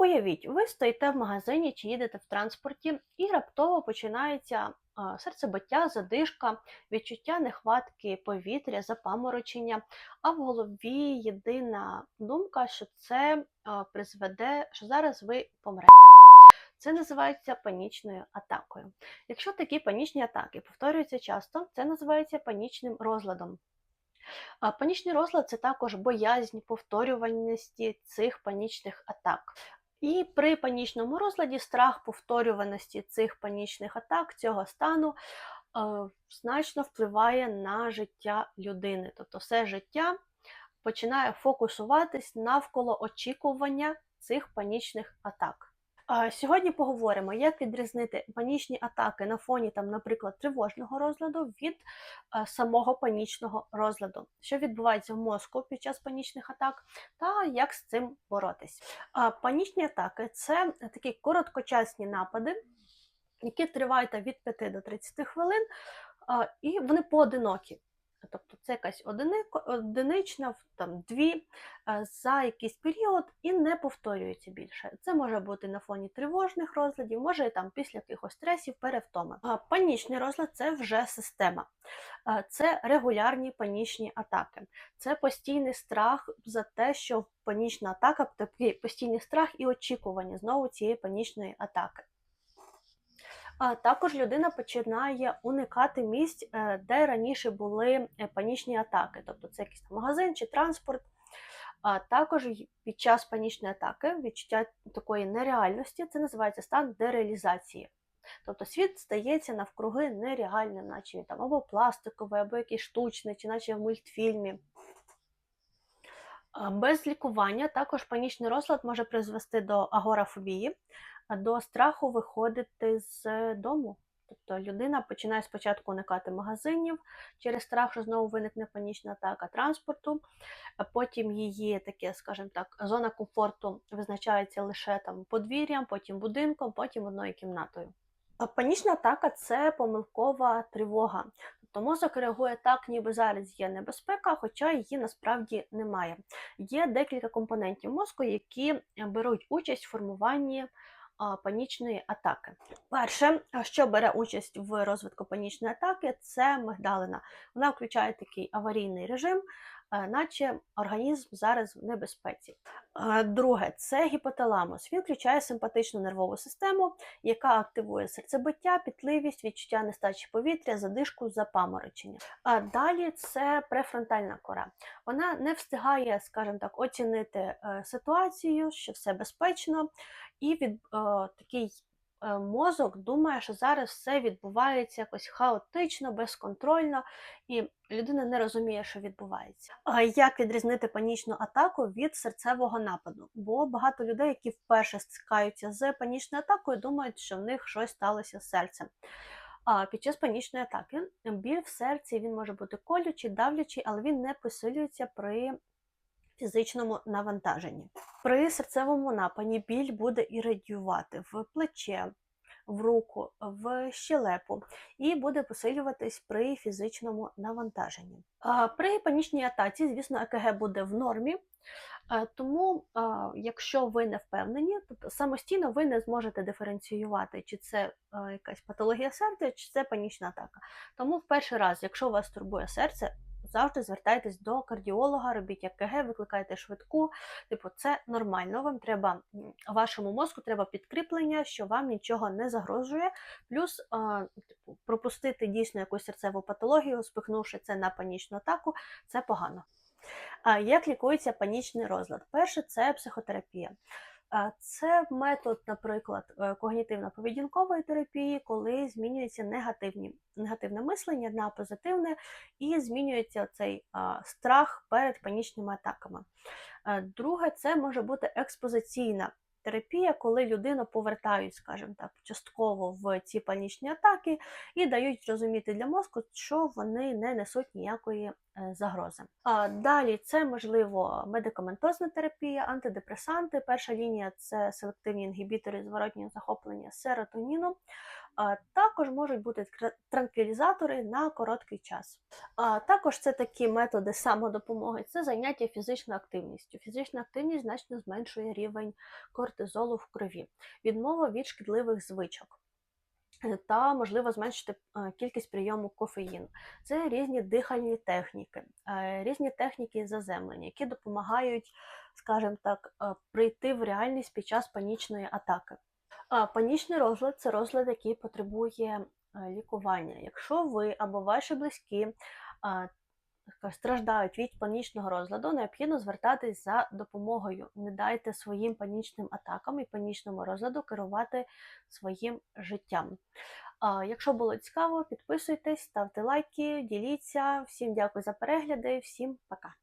Уявіть, ви стоїте в магазині чи їдете в транспорті, і раптово починається серцебиття, задишка, відчуття нехватки повітря, запаморочення, а в голові єдина думка, що це призведе, що зараз ви помрете. Це називається панічною атакою. Якщо такі панічні атаки повторюються часто, це називається панічним розладом. Панічний розлад це також боязнь повторюваності цих панічних атак. І при панічному розладі страх повторюваності цих панічних атак, цього стану е, значно впливає на життя людини. Тобто все життя починає фокусуватись навколо очікування цих панічних атак. Сьогодні поговоримо, як відрізнити панічні атаки на фоні, там, наприклад, тривожного розладу від е, самого панічного розладу, що відбувається в мозку під час панічних атак, та як з цим боротись. Панічні атаки це такі короткочасні напади, які тривають від 5 до 30 хвилин, і вони поодинокі. Тобто це якась одинична, там дві е, за якийсь період і не повторюється більше. Це може бути на фоні тривожних розладів, може і там після якихось стресів, перевтоми. Панічний розлад це вже система, Е, це регулярні панічні атаки, це постійний страх за те, що панічна атака постійний страх і очікування знову цієї панічної атаки. Також людина починає уникати місць, е, де раніше були е, панічні атаки, тобто це якийсь там магазин чи транспорт. А також під час панічної атаки відчуття такої нереальності це називається стан дереалізації. Тобто світ стається навкруги нереальним, наче там або пластиковий, або якийсь штучний, чи наче в мультфільмі. Без лікування також панічний розлад може призвести до агорафобії, до страху виходити з дому. Тобто людина починає спочатку уникати магазинів через страх, що знову виникне панічна атака транспорту, а потім її таке, скажімо так, зона комфорту визначається лише там подвір'ям, потім будинком, потім одною кімнатою. Панічна атака це помилкова тривога. Тобто мозок реагує так, ніби зараз є небезпека, хоча її насправді немає. Є декілька компонентів мозку, які беруть участь в формуванні панічної атаки. Перше, що бере участь в розвитку панічної атаки, це мигдалина. Вона включає такий аварійний режим, наче організм зараз в небезпеці. Е, Друге, це гіпоталамус. Він включає симпатичну нервову систему, яка активує серцебиття, пітливість, відчуття нестачі повітря, задишку, запаморочення. А далі це префронтальна кора. Вона не встигає, скажімо так, оцінити е, ситуацію, що все безпечно, і від е, такий е, мозок думає, що зараз все відбувається якось хаотично, безконтрольно, і людина не розуміє, що відбувається. Як відрізнити панічну атаку від серцевого нападу? Бо багато людей, які вперше стикаються з панічною атакою, думають, що в них щось сталося з серцем. А під час панічної атаки біль в серці він може бути колючий, давлячий, але він не посилюється при фізичному навантаженні. При серцевому нападі біль буде іридіювати в плече, в руку, в щелепу і буде посилюватись при фізичному навантаженні. При панічній атаці, звісно, ЕКГ буде в нормі, тому, якщо ви не впевнені, тобто самостійно ви не зможете диференціювати, чи це якась патологія серця, чи це панічна атака. Тому в перший раз, якщо вас турбує серце, завжди звертайтесь до кардіолога, робіть ЕКГ, викликайте швидку. Типу, це нормально. Вам треба вашому мозку треба підкріплення, що вам нічого не загрожує. Плюс а, типу, пропустити дійсно якусь серцеву патологію, спихнувши це на панічну атаку, це погано. А як лікується панічний розлад? Перше це психотерапія. Це метод, наприклад, е, когнітивно-поведінкової терапії, коли змінюється негативні, негативне мислення на позитивне і змінюється цей страх перед панічними атаками. Е, Друге, це може бути експозиційна терапія, коли людину повертають, скажімо так, частково в ці панічні атаки і дають розуміти для мозку, що вони не несуть ніякої е, загрози. А далі це можливо медикаментозна терапія, антидепресанти. Перша лінія це селективні інгібітори зворотнього захоплення серотоніну. Також можуть бути транквілізатори на короткий час. Також це такі методи самодопомоги, це заняття фізичною активністю. Фізична активність значно зменшує рівень кортизолу в крові, відмова від шкідливих звичок. е, Та можливо зменшити е, кількість прийому кофеїну. Це різні дихальні техніки, е, різні техніки заземлення, які допомагають, скажімо так, прийти в реальність під час панічної атаки. Панічний розлад це розлад, який потребує е, лікування. Якщо ви або ваші близькі страждають від панічного розладу, необхідно звертатись за допомогою. Не дайте своїм панічним атакам і панічному розладу керувати своїм життям. Якщо було цікаво, підписуйтесь, ставте лайки, діліться. Всім дякую за перегляди, всім пока.